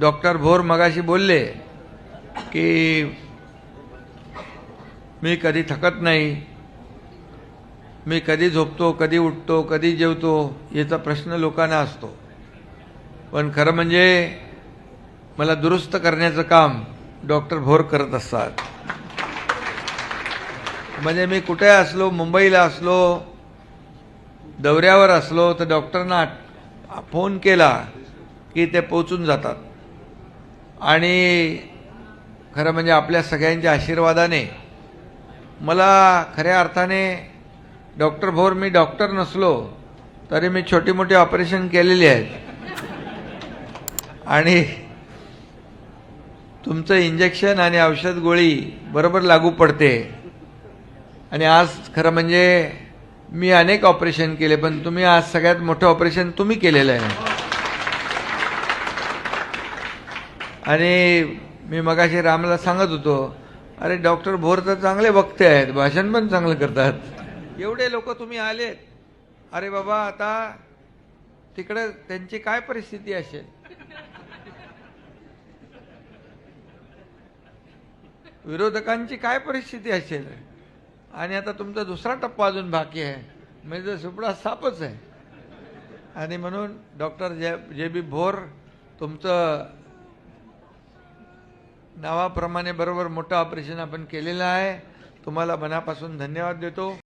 Doctor Bhor मगाशी बोलले की मी कधी थकत नाही मी कधी झोपतो कधी उठतो कधी जेवतो याचा प्रश्न लोकांना असतो. पण खरं म्हणजे मला दुरुस्त करण्याचं काम डॉक्टर भोर करत असतात. म्हणजे मी कुठे असलो मुंबईला असलो दौऱ्यावर असलो तर डॉक्टरना फोन केला की ते पोचून जातात. आणि खरं म्हणजे आपल्या सगळ्यांच्या आशीर्वादाने मला खऱ्या अर्थाने डॉक्टर भोर मी डॉक्टर नसलो तरी मी छोटी मोठी ऑपरेशन केलेली आहेत. आणि तुमचं इंजेक्शन आणि औषध गोळी बरोबर लागू पडते. आणि आज खरं म्हणजे मी अनेक ऑपरेशन केले पण तुम्ही आज सगळ्यात मोठं ऑपरेशन तुम्ही केलेलं आहे. आणि मी मगाशी रामला सांगत होतो अरे डॉक्टर भोर तर चांगले वक्ते आहेत भाषण पण चांगलं करतात. एवढे लोक तुम्ही आलेत. अरे बाबा आता तिकडं त्यांची काय परिस्थिती असेल? विरोधकांची काय परिस्थिती असेल? आणि आता तुमचा दुसरा टप्पा अजून बाकी आहे. म्हणजे सुपडा सापच आहे. आणि म्हणून डॉक्टर जे जे बी भोर तुमचं नावाप्रमाणे बरोबर मोठं ऑपरेशन आपण केलेलं आहे. तुम्हाला मनापासून धन्यवाद देतो.